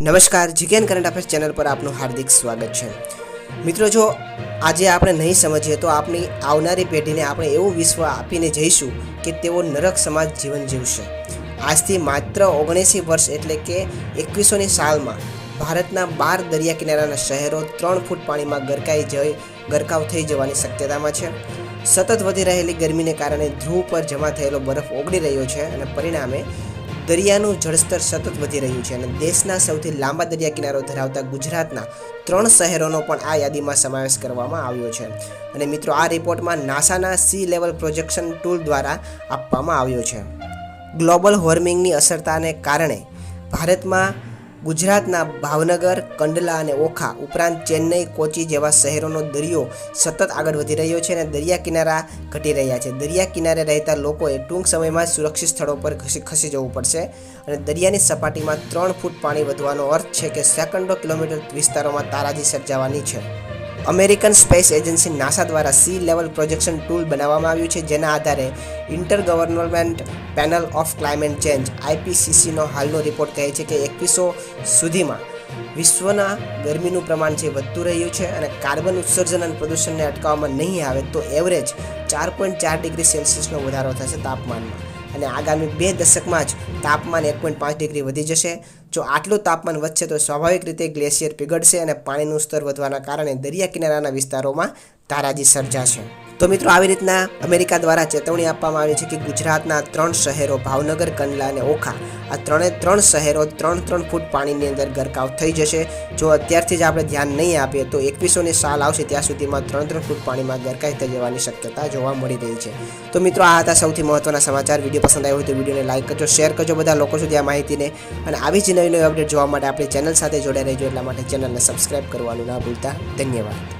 નમસ્કાર જીકેન current affairs channel પર આપનું હાર્દિક સ્વાગત છે. મિત્રો, જો આજે આપણે નહીં સમજીએ તો આપણી આવનારી પેઢીને આપણે એવું વિશ્વ આપીને જઈશું કે તેઓ નરક સમાજ જીવન જીવશે. આજથી માત્ર ઓગણીસી વર્ષ એટલે કે એકવીસોની સાલમાં ભારતના બાર દરિયા કિનારાના શહેરો ત્રણ ફૂટ પાણીમાં ગરકાઈ જઈ, ગરકાવ થઈ જવાની શક્યતામાં છે. સતત વધી રહેલી ગરમીને કારણે ધ્રુવ પર જમા થયેલો બરફ ઓગળી રહ્યો છે અને પરિણામે દરિયાનું જળસ્તર સતત વધી રહ્યું છે અને દેશના સૌથી લાંબા દરિયા કિનારો ધરાવતા ગુજરાતના ત્રણ શહેરોનો પણ આ યાદીમાં સમાવેશ કરવામાં આવ્યો છે. અને મિત્રો, આ રિપોર્ટમાં નાસાના સી લેવલ પ્રોજેક્શન ટૂલ દ્વારા આપવામાં આવ્યો છે. ગ્લોબલ વોર્મિંગની અસરતાને કારણે ભારતમાં ગુજરાતના ભાવનગર, કંડલા અને ઓખા ઉપરાંત ચેન્નઈ, કોચી જેવા શહેરોનો દરિયો સતત આગળ વધી રહ્યો છે અને દરિયા કિનારા ઘટી રહ્યા છે. દરિયા કિનારે રહેતા લોકોએ ટૂંક સમયમાં સુરક્ષિત સ્થળો પર ખસી ખસી જવું પડશે અને દરિયાની સપાટીમાં ત્રણ ફૂટ પાણી વધવાનો અર્થ છે કે સેકન્ડો કિલોમીટર વિસ્તારોમાં તારાજી સર્જાવાની છે. અમેરિકન સ્પેસ એજન્સી નાસા દ્વારા સી લેવલ પ્રોજેક્શન ટૂલ બનાવવામાં આવ્યું છે, જેના આધારે inter government panel of climate change આઈપીસીસીનો હાલનો રિપોર્ટ કહે છે કે એકવીસો સુધીમાં વિશ્વના ગરમીનું પ્રમાણ જે વધતું રહ્યું છે અને કાર્બન ઉત્સર્જન અને પ્રદૂષણને અટકાવવામાં નહીં આવે, તો એવરેજ ચાર પોઈન્ટ ચાર ડિગ્રી સેલ્સિયસનો વધારો થશે તાપમાનમાં. અને આગામી બે દશકમાં જ તાપમાન એક પોઈન્ટ પાંચ ડિગ્રી વધી જશે. જો આટલું તાપમાન વધશે તો સ્વાભાવિક રીતે ગ્લેશિયર પીગળશે અને પાણીનું સ્તર વધવાના કારણે દરિયા કિનારાના વિસ્તારોમાં તારાજી સર્જાશે. તો મિત્રો, આવી રીતના અમેરિકા દ્વારા ચેતવણી આપવામાં આવી છે કે ગુજરાતના ત્રણ શહેરો, ભાવનગર, કંડલા અને ઓખા, આ ત્રણે ત્રણ શહેરો ત્રણ ત્રણ ફૂટ પાણીની અંદર ગરકાવ થઈ જશે. જો અત્યારથી જ આપણે ધ્યાન નહીં આપીએ તો એકવીસોની સાલ આવશે, ત્યાં સુધીમાં ત્રણ ત્રણ ફૂટ પાણીમાં ગરકાઈ થઈ જવાની શક્યતા જોવા મળી રહી છે. તો મિત્રો, આ હતા સૌથી મહત્વના સમાચાર. વીડિયો પસંદ આવ્યો હોય તો વિડીયોને લાઇક કરજો, શેર કરજો, બધા લોકો સુધી આ માહિતીને. અને આવી જ નવી નવી અપડેટ જોવા માટે આપણી ચેનલ સાથે જોડાઈ રહેજો. એટલા માટે ચેનલને સબસ્ક્રાઇબ કરવાનું ના ભૂલતા. ધન્યવાદ.